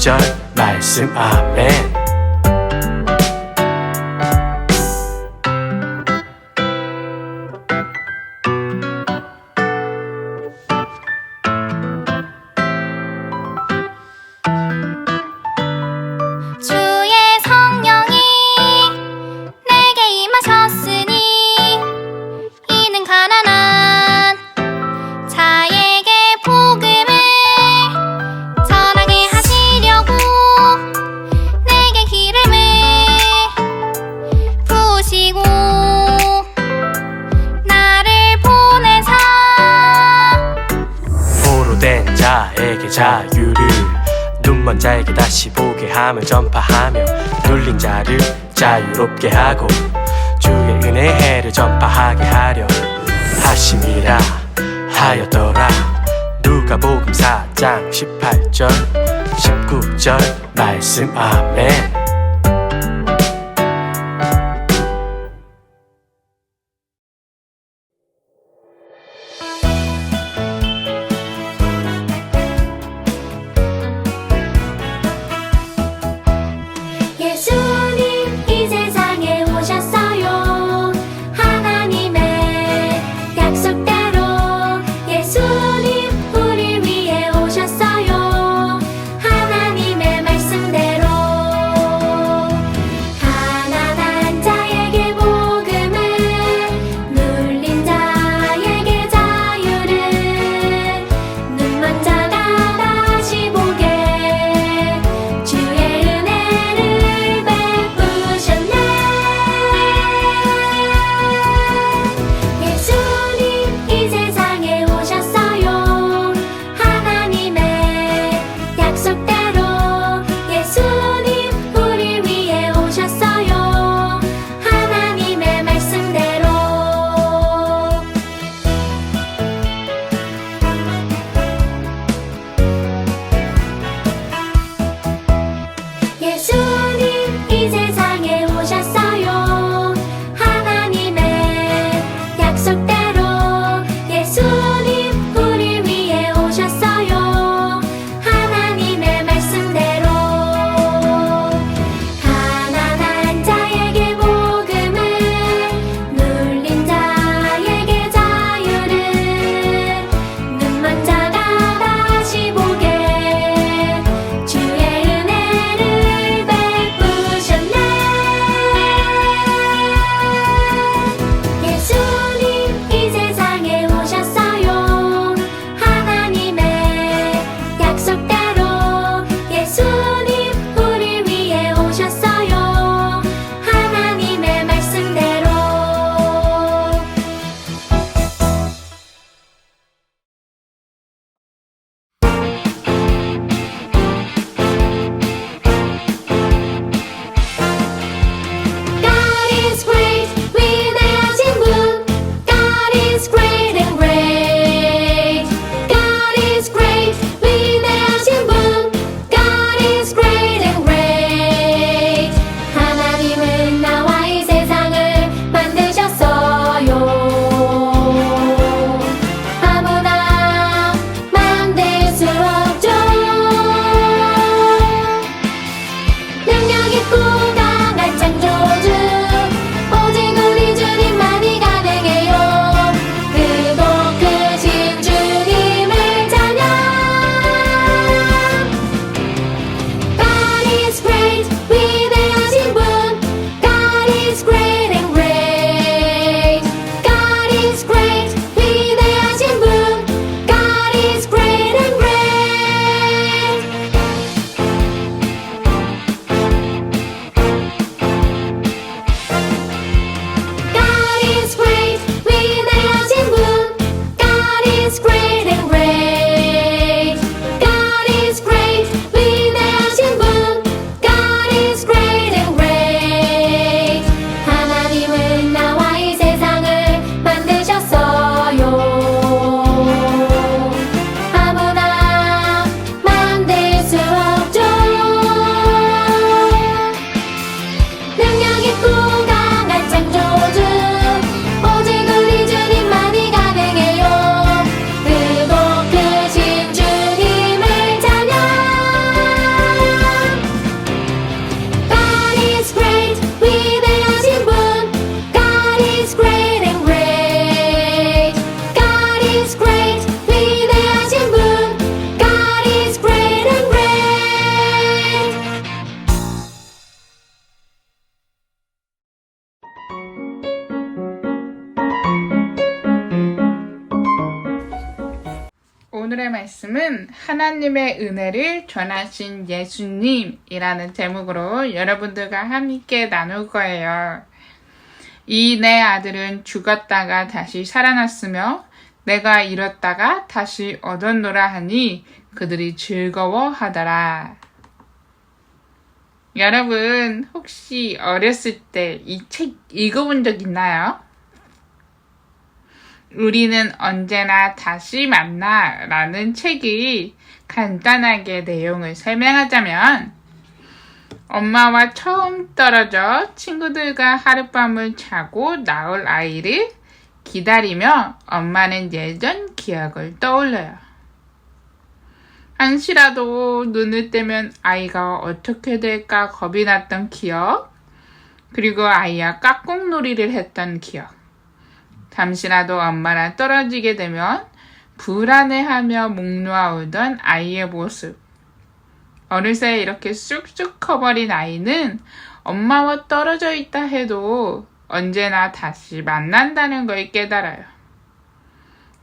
구절 말씀. 아멘. 하며 눌린 자를 자유롭게 하고 주의 은혜 해를 전파하게 하려 하심이라 하였더라. 누가복음 4장 18절 19절 말씀. 아멘. 오늘의 말씀은 하나님의 은혜를 전하신 예수님이라는 제목으로 여러분들과 함께 나눌 거예요. 이 내 아들은 죽었다가 다시 살아났으며 내가 잃었다가 다시 얻었노라 하니 그들이 즐거워하더라. 여러분 혹시 어렸을 때 이 책 읽어본 적 있나요? 우리는 언제나 다시 만나 라는 책이 간단하게 내용을 설명하자면 엄마와 처음 떨어져 친구들과 하룻밤을 자고 나올 아이를 기다리며 엄마는 예전 기억을 떠올려요. 한시라도 눈을 떼면 아이가 어떻게 될까 겁이 났던 기억, 그리고 아이와 깍꿍놀이를 했던 기억. 잠시라도 엄마랑 떨어지게 되면 불안해하며 목 놓아 울던 아이의 모습. 어느새 이렇게 쑥쑥 커버린 아이는 엄마와 떨어져 있다 해도 언제나 다시 만난다는 걸 깨달아요.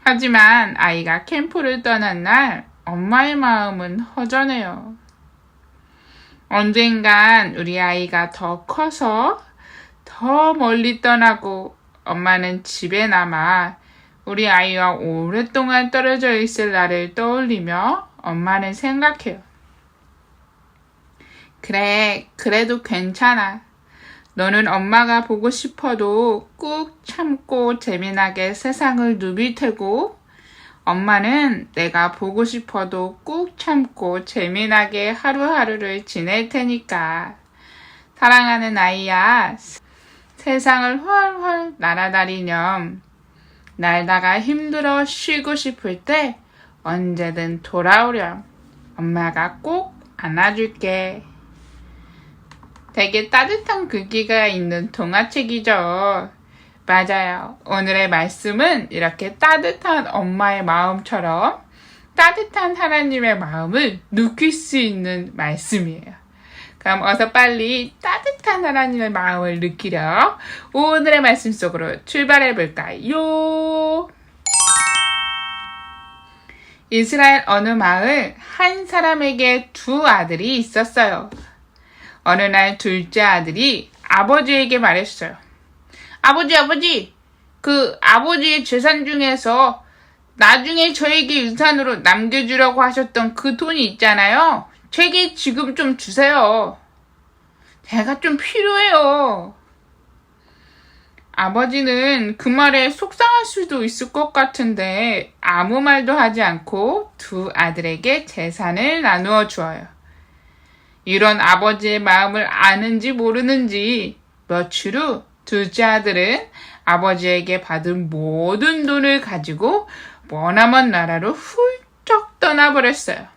하지만 아이가 캠프를 떠난 날 엄마의 마음은 허전해요. 언젠간 우리 아이가 더 커서 더 멀리 떠나고 엄마는 집에 남아 우리 아이와 오랫동안 떨어져 있을 날을 떠올리며 엄마는 생각해요. 그래, 그래도 괜찮아. 너는 엄마가 보고 싶어도 꾹 참고 재미나게 세상을 누빌 테고, 엄마는 내가 보고 싶어도 꾹 참고 재미나게 하루하루를 지낼 테니까. 사랑하는 아이야, 세상을 훨훨 날아다니렴. 날다가 힘들어 쉬고 싶을 때 언제든 돌아오렴. 엄마가 꼭 안아줄게. 되게 따뜻한 글귀가 있는 동화책이죠. 맞아요. 오늘의 말씀은 이렇게 따뜻한 엄마의 마음처럼 따뜻한 하나님의 마음을 느낄 수 있는 말씀이에요. 그럼 어서 빨리 따뜻한 하나님의 마음을 느끼려 오늘의 말씀 속으로 출발해 볼까요? 이스라엘 어느 마을 한 사람에게 두 아들이 있었어요. 어느 날 둘째 아들이 아버지에게 말했어요. 아버지, 아버지, 그 아버지의 재산 중에서 나중에 저에게 유산으로 남겨주려고 하셨던 그 돈이 있잖아요. 제게 지금 좀 주세요. 제가 좀 필요해요. 아버지는 그 말에 속상할 수도 있을 것 같은데 아무 말도 하지 않고 두 아들에게 재산을 나누어 주어요. 이런 아버지의 마음을 아는지 모르는지 며칠 후 둘째 아들은 아버지에게 받은 모든 돈을 가지고 머나먼 나라로 훌쩍 떠나버렸어요.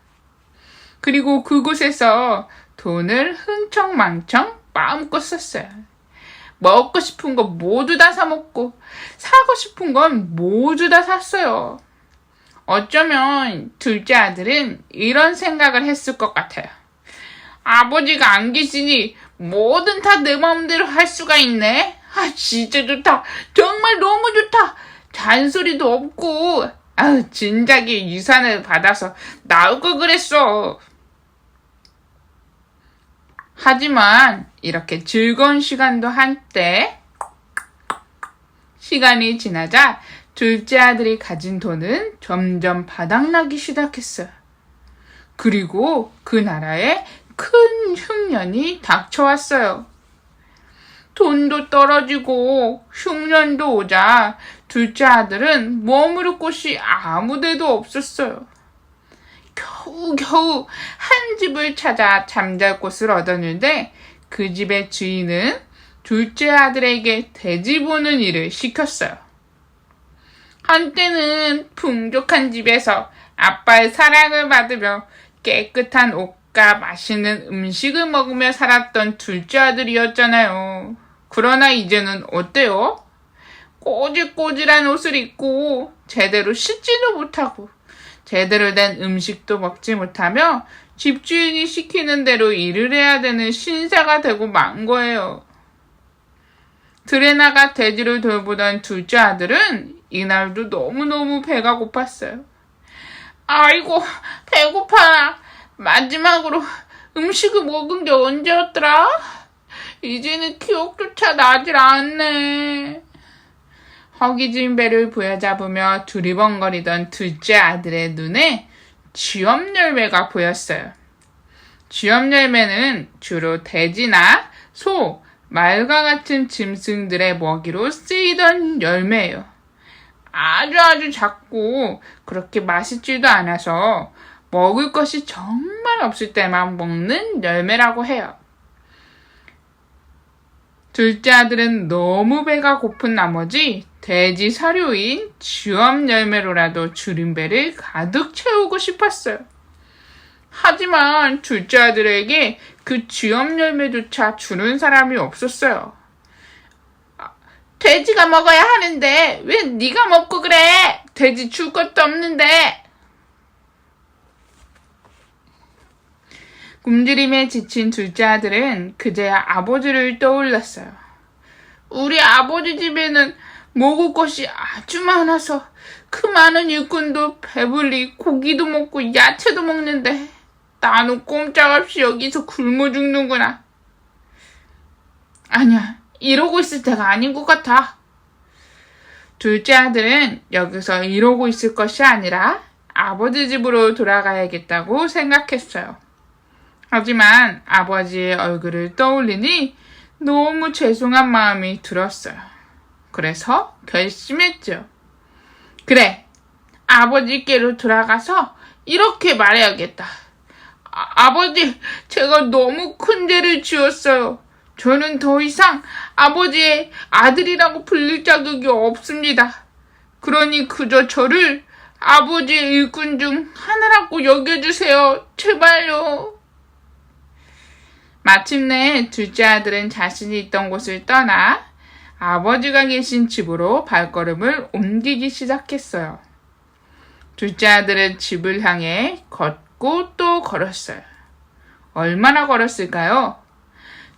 그리고 그곳에서 돈을 흥청망청 마음껏 썼어요. 먹고 싶은 거 모두 다 사먹고, 사고 싶은 건 모두 다 샀어요. 어쩌면 둘째 아들은 이런 생각을 했을 것 같아요. 아버지가 안 계시니 뭐든 다 내 마음대로 할 수가 있네. 아, 진짜 좋다. 정말 너무 좋다. 잔소리도 없고, 아우, 진작에 유산을 받아서 나올 걸 그랬어. 하지만 이렇게 즐거운 시간도 한때 시간이 지나자 둘째 아들이 가진 돈은 점점 바닥나기 시작했어요. 그리고 그 나라에 큰 흉년이 닥쳐왔어요. 돈도 떨어지고 흉년도 오자 둘째 아들은 머무를 곳이 아무 데도 없었어요. 겨우겨우 한 집을 찾아 잠잘 곳을 얻었는데 그 집의 주인은 둘째 아들에게 돼지 보는 일을 시켰어요. 한때는 풍족한 집에서 아빠의 사랑을 받으며 깨끗한 옷과 맛있는 음식을 먹으며 살았던 둘째 아들이었잖아요. 그러나 이제는 어때요? 꼬질꼬질한 옷을 입고 제대로 씻지도 못하고 제대로 된 음식도 먹지 못하며 집주인이 시키는 대로 일을 해야 되는 신사가 되고 만 거예요. 들에 나가 돼지를 돌보던 둘째 아들은 이날도 너무너무 배가 고팠어요. 아이고, 배고파. 마지막으로 음식을 먹은 게 언제였더라? 이제는 기억조차 나질 않네. 허기진 배를 부여잡으며 두리번거리던 둘째 아들의 눈에 쥐엄 열매가 보였어요. 쥐엄 열매는 주로 돼지나 소, 말과 같은 짐승들의 먹이로 쓰이던 열매예요. 아주 아주 작고 그렇게 맛있지도 않아서 먹을 것이 정말 없을 때만 먹는 열매라고 해요. 둘째 아들은 너무 배가 고픈 나머지 돼지 사료인 쥐엄 열매로라도 줄인 배를 가득 채우고 싶었어요. 하지만 둘째 아들에게 그 쥐엄 열매조차 주는 사람이 없었어요. 아, 돼지가 먹어야 하는데 왜 네가 먹고 그래? 돼지 줄 것도 없는데. 굶주림에 지친 둘째 아들은 그제야 아버지를 떠올랐어요. 우리 아버지 집에는 먹을 것이 아주 많아서 그 많은 일꾼도 배불리 고기도 먹고 야채도 먹는데 나는 꼼짝없이 여기서 굶어 죽는구나. 아니야, 이러고 있을 때가 아닌 것 같아. 둘째 아들은 여기서 이러고 있을 것이 아니라 아버지 집으로 돌아가야겠다고 생각했어요. 하지만 아버지의 얼굴을 떠올리니 너무 죄송한 마음이 들었어요. 그래서 결심했죠. 그래, 아버지께로 돌아가서 이렇게 말해야겠다. 아, 아버지, 제가 너무 큰 죄를 지었어요. 저는 더 이상 아버지의 아들이라고 불릴 자격이 없습니다. 그러니 그저 저를 아버지의 일꾼 중 하나라고 여겨주세요. 제발요. 마침내 둘째 아들은 자신이 있던 곳을 떠나 아버지가 계신 집으로 발걸음을 옮기기 시작했어요. 둘째 아들은 집을 향해 걷고 또 걸었어요. 얼마나 걸었을까요?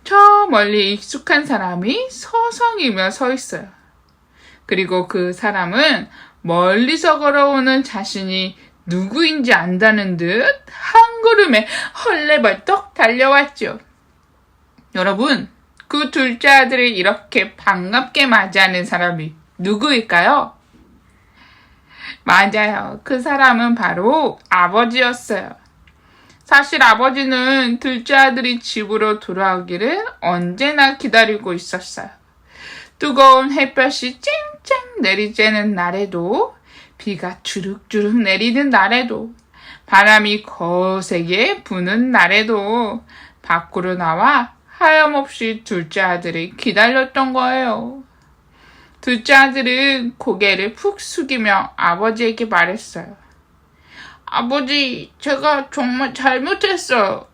저 멀리 익숙한 사람이 서성이며 서 있어요. 그리고 그 사람은 멀리서 걸어오는 자신이 누구인지 안다는 듯 한 걸음에 헐레벌떡 달려왔죠. 여러분, 그 둘째 아들을 이렇게 반갑게 맞이하는 사람이 누구일까요? 맞아요. 그 사람은 바로 아버지였어요. 사실 아버지는 둘째 아들이 집으로 돌아오기를 언제나 기다리고 있었어요. 뜨거운 햇볕이 쨍쨍 내리쬐는 날에도 비가 주룩주룩 내리는 날에도 바람이 거세게 부는 날에도 밖으로 나와 하염없이 둘째 아들을 기다렸던 거예요. 둘째 아들은 고개를 푹 숙이며 아버지에게 말했어요. 아버지, 제가 정말 잘못했어요.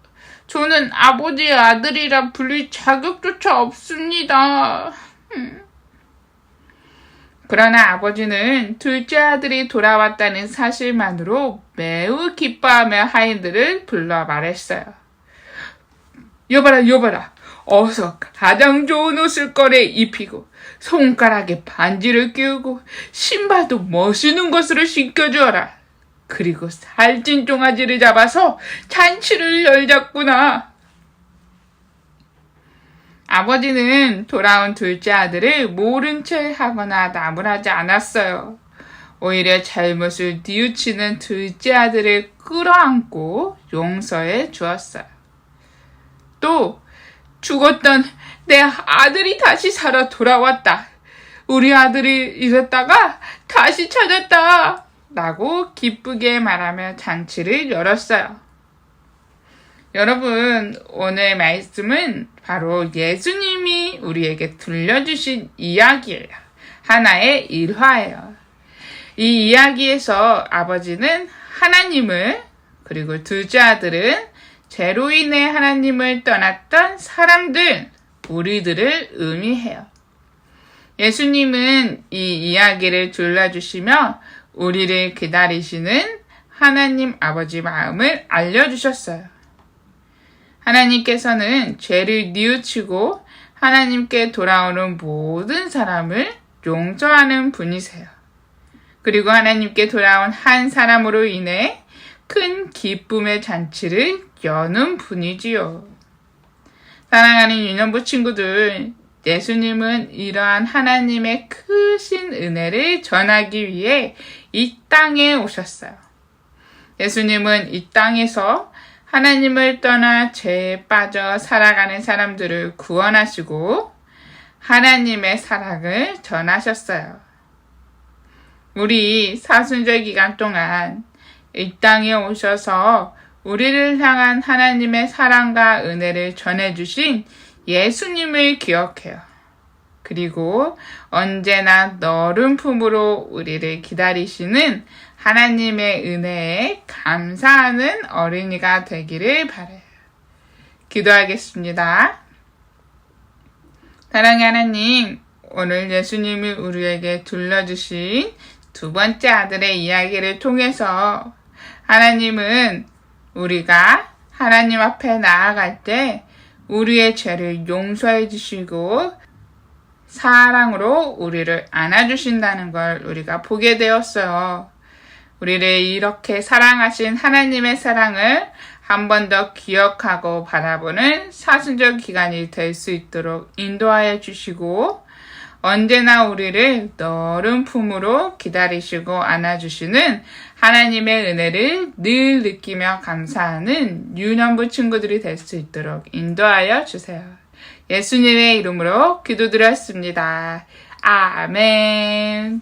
저는 아버지의 아들이라 불릴 자격조차 없습니다. 음. 그러나 아버지는 둘째 아들이 돌아왔다는 사실만으로 매우 기뻐하며 하인들을 불러 말했어요. 여봐라, 여봐라. 어서 가장 좋은 옷을 꺼내 입히고 손가락에 반지를 끼우고 신발도 멋있는 것으로 신겨주어라. 그리고 살찐 종아지를 잡아서 잔치를 열자꾸나. 아버지는 돌아온 둘째 아들을 모른 채 하거나 나무라지 않았어요. 오히려 잘못을 뉘우치는 둘째 아들을 끌어안고 용서해 주었어요. 또 죽었던 내 아들이 다시 살아 돌아왔다. 우리 아들이 잃었다가 다시 찾았다. 라고 기쁘게 말하며 잔치를 열었어요. 여러분, 오늘 말씀은 바로 예수님이 우리에게 들려주신 이야기예요. 하나의 일화예요. 이 이야기에서 아버지는 하나님을, 그리고 둘째 아들은 죄로 인해 하나님을 떠났던 사람들, 우리들을 의미해요. 예수님은 이 이야기를 들려주시며 우리를 기다리시는 하나님 아버지 마음을 알려주셨어요. 하나님께서는 죄를 뉘우치고 하나님께 돌아오는 모든 사람을 용서하는 분이세요. 그리고 하나님께 돌아온 한 사람으로 인해 큰 기쁨의 잔치를 여는 분이지요. 사랑하는 유년부 친구들, 예수님은 이러한 하나님의 크신 은혜를 전하기 위해 이 땅에 오셨어요. 예수님은 이 땅에서 하나님을 떠나 죄에 빠져 살아가는 사람들을 구원하시고 하나님의 사랑을 전하셨어요. 우리 사순절 기간 동안 이 땅에 오셔서 우리를 향한 하나님의 사랑과 은혜를 전해주신 예수님을 기억해요. 그리고 언제나 너른 품으로 우리를 기다리시는 하나님의 은혜에 감사하는 어린이가 되기를 바래요. 기도하겠습니다. 사랑의 하나님, 오늘 예수님이 우리에게 들려주신 두 번째 아들의 이야기를 통해서 하나님은 우리가 하나님 앞에 나아갈 때 우리의 죄를 용서해 주시고 사랑으로 우리를 안아주신다는 걸 우리가 보게 되었어요. 우리를 이렇게 사랑하신 하나님의 사랑을 한 번 더 기억하고 바라보는 사순절 기간이 될 수 있도록 인도하여 주시고 언제나 우리를 너른 품으로 기다리시고 안아주시는 하나님의 은혜를 늘 느끼며 감사하는 유년부 친구들이 될 수 있도록 인도하여 주세요. 예수님의 이름으로 기도드렸습니다. 아멘.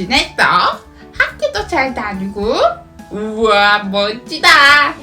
지냈어? 학교도 잘 다니고? 우와 멋지다.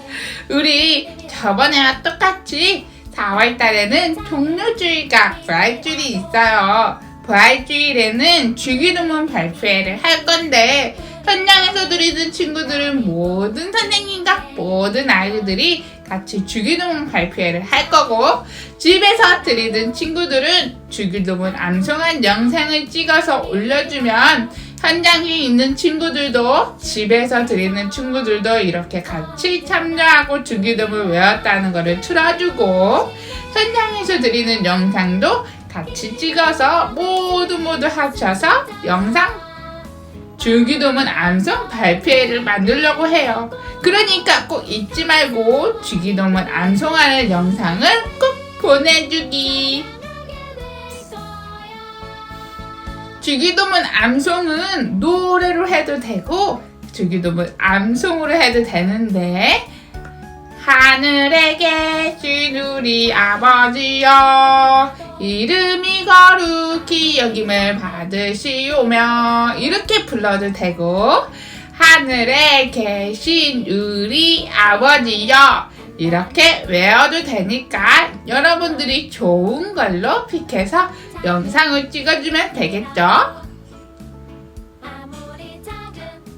우리 저번에와 똑같이 4월 달에는 종료주의가 부활주일이 있어요. 부활주일에는 주기도문 발표회를 할 건데 현장에서 드리는 친구들은 모든 선생님과 모든 아이들이 같이 주기도문 발표회를 할 거고 집에서 드리는 친구들은 주기도문 암송한 영상을 찍어서 올려주면 현장에 있는 친구들도 집에서 드리는 친구들도 이렇게 같이 참여하고 주기도문 외웠다는 것을 틀어주고 현장에서 드리는 영상도 같이 찍어서 모두 모두 합쳐서 영상 주기도문 암송 발표회를 만들려고 해요. 그러니까 꼭 잊지 말고 주기도문 암송하는 영상을 꼭 보내주기. 주기도문 암송은 노래로 해도 되고 주기도문 암송으로 해도 되는데 하늘에 계신 우리 아버지여 이름이 거룩히 여김을 받으시오며 이렇게 불러도 되고 하늘에 계신 우리 아버지여 이렇게 외워도 되니까 여러분들이 좋은 걸로 픽해서 영상을 찍어주면 되겠죠?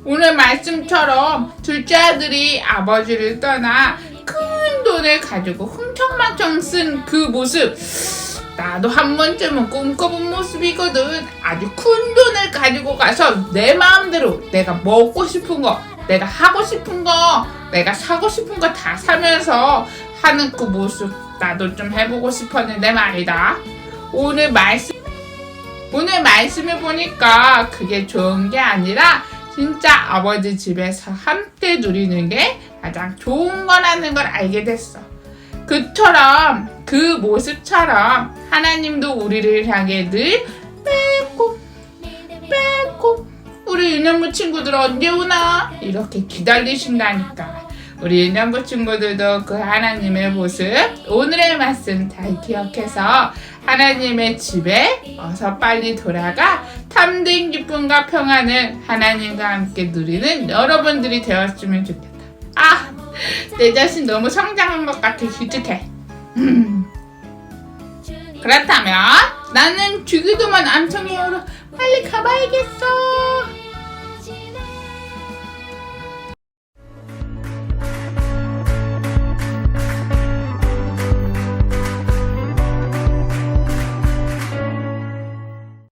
오늘 말씀처럼 둘째 아들이 아버지를 떠나 큰 돈을 가지고 흥청망청 쓴 그 모습 나도 한 번쯤은 꿈꿔본 모습이거든. 아주 큰 돈을 가지고 가서 내 마음대로 내가 먹고 싶은 거, 내가 하고 싶은 거, 내가 사고 싶은 거 다 사면서 하는 그 모습 나도 좀 해보고 싶었는데 말이다. 오늘 말씀 오늘 말씀을 보니까 그게 좋은 게 아니라 진짜 아버지 집에서 함께 누리는 게 가장 좋은 거라는 걸 알게 됐어. 그처럼 그 모습처럼 하나님도 우리를 향해 늘 우리 윤영부 친구들 언제 오나 이렇게 기다리신다니까. 우리 윤영부 친구들도 그 하나님의 모습 오늘의 말씀 잘 기억해서 하나님의 집에 어서 빨리 돌아가 탐된 기쁨과 평안을 하나님과 함께 누리는 여러분들이 되었으면 좋겠다. 아, 내 자신 너무 성장한 것 같아 기특해. 음. 그렇다면 나는 주기도만 암송해요로 빨리 가봐야겠어.